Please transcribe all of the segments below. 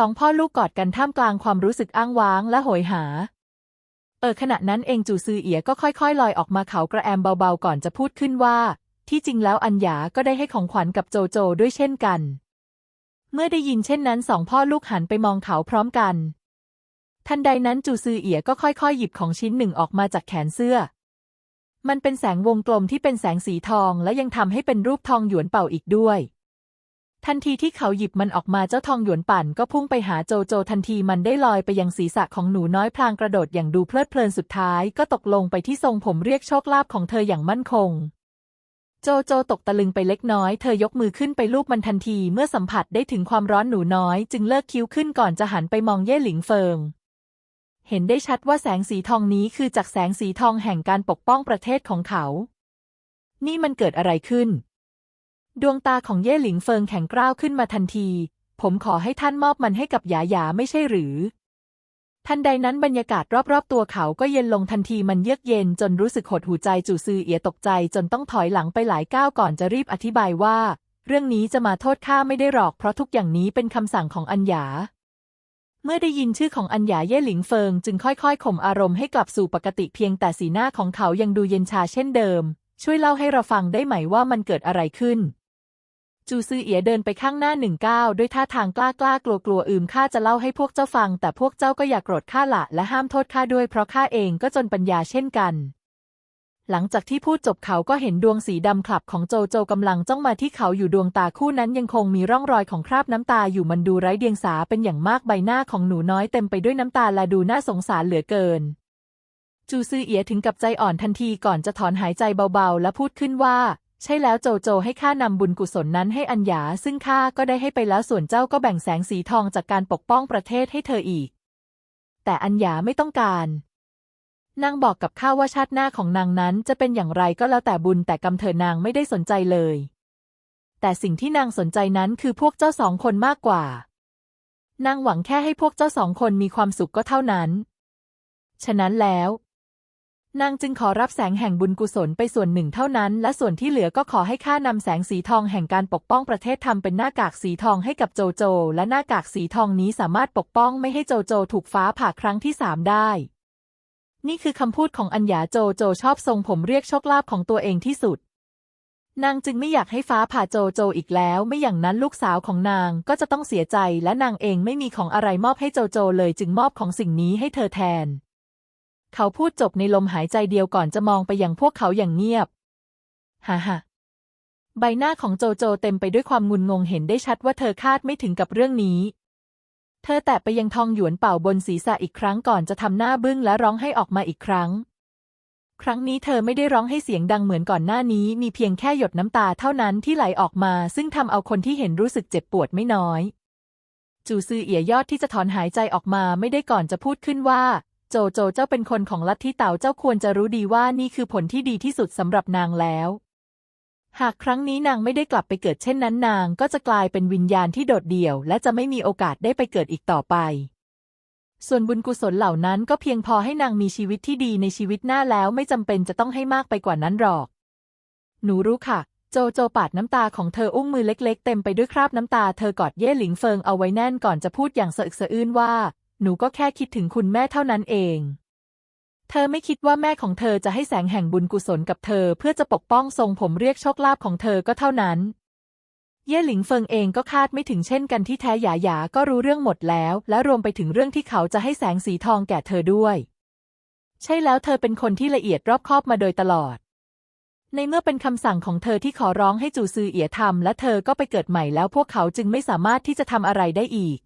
สองพ่อลูกกอดกันท่ามกลางความรู้สึกอ้างว้างและโหยหา เออขณะนั้นเองจูซือเอียก็ค่อยๆ ลอยออกมาเขากระแอมเบาๆก่อนจะพูดขึ้นว่า ที่จริงแล้วอัญญาก็ได้ให้ของขวัญกับโจโจด้วยเช่นกัน เมื่อได้ยินเช่นนั้นสองพ่อลูกหันไปมองเขาพร้อมกัน ทันใดนั้นจูซือเอียก็ค่อยๆ หยิบของชิ้นหนึ่งออกมาจากแขนเสื้อ มันเป็นแสงวงกลมที่เป็นแสงสีทองและยังทำให้เป็นรูปทองหยวนเป่าอีกด้วย ทันทีที่เขาหยิบมันออกมาเจ้าทองหยวนปั่นก็พุ่งไปหาโจโจทันทีมันได้ลอยไปยังศีรษะของหนูน้อยพลางกระโดดอย่างดูเพลิดเพลินสุดท้ายก็ตกลงไปที่ทรงผมเรียกโชคลาภของเธออย่างมั่นคง โจโจตกตะลึงไปเล็กน้อยเธอยกมือขึ้นไปลูบมันทันทีเมื่อสัมผัสได้ถึงความร้อนหนูน้อยจึงเลิกคิ้วขึ้นก่อนจะหันไปมองเย่หลิงเฟิง เห็นได้ชัดว่าแสงสีทองนี้คือจากแสงสีทองแห่งการปกป้องประเทศของเขา นี่มันเกิดอะไรขึ้น ดวงตาของเย่หลิงเฟิงแข็งกร้าวขึ้นมาทันที ผมขอให้ท่านมอบมันให้กับหยาหยาไม่ใช่หรือ ทันใดนั้นบรรยากาศรอบๆ ตัวเขาก็เย็นลงทันทีมันเยือกเย็นจนรู้สึกหดหูใจจู่ซือเอียตกใจจนต้องถอยหลังไปหลายก้าวก่อนจะรีบอธิบายว่า เรื่องนี้จะมาโทษข้าไม่ได้หรอกเพราะทุกอย่างนี้เป็นคำสั่งของอัญญาเมื่อได้ยินชื่อของอัญญาเย่หลิงเฟิงจึงค่อยๆข่มอารมณ์ให้กลับสู่ปกติเพียงแต่สีหน้าของเขายังดูเย็นชาเช่นเดิม ช่วยเล่าให้เราฟังได้ไหมว่ามันเกิดอะไรขึ้น จูซือเอียเดินไปข้างหน้าหนึ่งก้าวด้วยท่าทางกล้ากล้ากลัวกลัวอืมข้าจะเล่าให้พวกเจ้าฟัง แต่พวกเจ้าก็อย่ากโกรธข้าละและห้ามโทษข้าด้วยเพราะข้าเองก็จนปัญญาเช่นกัน หลังจากที่พูดจบเขาก็เห็นดวงสีดำคลับของโจโจกำลังจ้องมาที่เขาอยู่ดวงตาคู่นั้นยังคงมีร่องรอยของคราบน้ำตาอยู่มันดูไร้เดียงสาเป็นอย่างมากใบหน้าของหนูน้อยเต็มไปด้วยน้ำตาและดูน่าสงสารเหลือเกินจูซือเอียถึงกับใจอ่อนทันทีก่อนจะถอนหายใจเบาๆ และพูดขึ้นว่า ใช่แล้วโจโจให้ข้านำบุญกุศลนั้นให้อัญญาซึ่งข้าก็ได้ให้ไปแล้วส่วนเจ้าก็แบ่งแสงสีทองจากการปกป้องประเทศให้เธออีก แต่อัญญาไม่ต้องการ นางบอกกับข้าว่าชาติหน้าของนางนั้นจะเป็นอย่างไรก็แล้วแต่บุญแต่กรรมเธอนางไม่ได้สนใจเลย แต่สิ่งที่นางสนใจนั้นคือพวกเจ้าสองคนมากกว่านางหวังแค่ให้พวกเจ้าสองคนมีความสุขก็เท่านั้น ฉะนั้นแล้ว นางจึงขอรับแสงแห่งบุญกุศลไปส่วนหนึ่งเท่านั้น และส่วนที่เหลือก็ขอให้ข้านำแสงสีทองแห่งการปกป้องประเทศทำเป็นหน้ากากสีทองให้กับโจโจ และหน้ากากสีทองนี้สามารถปกป้องไม่ให้โจโจถูกฟ้าผ่าครั้งที่สามได้ นี่คือคำพูดของอัญญาโจโจชอบทรงผมเรียกโชคลาภของตัวเองที่สุด นางจึงไม่อยากให้ฟ้าผ่าโจโจอีกแล้ว ไม่อย่างนั้นลูกสาวของนางก็จะต้องเสียใจและนางเองไม่มีของอะไรมอบให้โจโจเลยจึงมอบของสิ่งนี้ให้เธอแทน เขาพูดจบในลมหายใจเดียวก่อนจะมองไปยังพวกเขาอย่างเงียบฮ่าฮ่าใบหน้าของโจโจเต็มไปด้วยความงุนงงเห็นได้ชัดว่าเธอคาดไม่ถึงกับเรื่องนี้ เธอแตะไปยังทองหยวนเป่าบนศีรษะอีกครั้งก่อนจะทำหน้าบึ้งและร้องให้ออกมาอีกครั้ง ครั้งนี้เธอไม่ได้ร้องให้เสียงดังเหมือนก่อนหน้านี้ มีเพียงแค่หยดน้ำตาเท่านั้นที่ไหลออกมา ซึ่งทำเอาคนที่เห็นรู้สึกเจ็บปวดไม่น้อย จูซือเอียยอดที่จะถอนหายใจออกมาไม่ได้ก่อนจะพูดขึ้นว่า โจโจเจ้าเป็นคนของลัทธิเต่าเจ้าควรจะรู้ดีว่านี่คือผลที่ดีที่สุดสำหรับนางแล้ว หากครั้งนี้นางไม่ได้กลับไปเกิดเช่นนั้นนางก็จะกลายเป็นวิญญาณที่โดดเดี่ยว และจะไม่มีโอกาสได้ไปเกิดอีกต่อไป ส่วนบุญกุศลเหล่านั้นก็เพียงพอให้นางมีชีวิตที่ดีในชีวิตหน้าแล้วไม่จำเป็นจะต้องให้มากไปกว่านั้นหรอก หนูรู้ค่ะ โจโจปาดน้ำตาของเธออุ้งมือเล็ก ๆ เต็มไปด้วยคราบน้ำตาเธอกอดเย่หลิงเฟิงเอาไว้แน่นก่อนจะพูดอย่างสะอึกสะอื้นว่า หนูก็แค่คิดถึงคุณแม่เท่านั้นเอง เธอไม่คิดว่าแม่ของเธอจะให้แสงแห่งบุญกุศลกับเธอ เพื่อจะปกป้องทรงผมเรียกโชคลาภของเธอก็เท่านั้น เย่หลิงเฟิงเองก็คาดไม่ถึงเช่นกันที่แท้หยาหยาก็รู้เรื่องหมดแล้ว และรวมไปถึงเรื่องที่เขาจะให้แสงสีทองแก่เธอด้วย ใช่แล้วเธอเป็นคนที่ละเอียดรอบคอบมาโดยตลอดในเมื่อเป็นคำสั่งของเธอที่ขอร้องให้จูซือเอียทำและเธอก็ไปเกิดใหม่แล้วพวกเขาจึงไม่สามารถที่จะทำอะไรได้อีก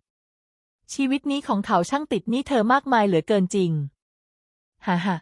ชีวิตนี้ของเขาช่างติดนี้เธอมากมายเหลือเกินจริง ฮ่าฮ่า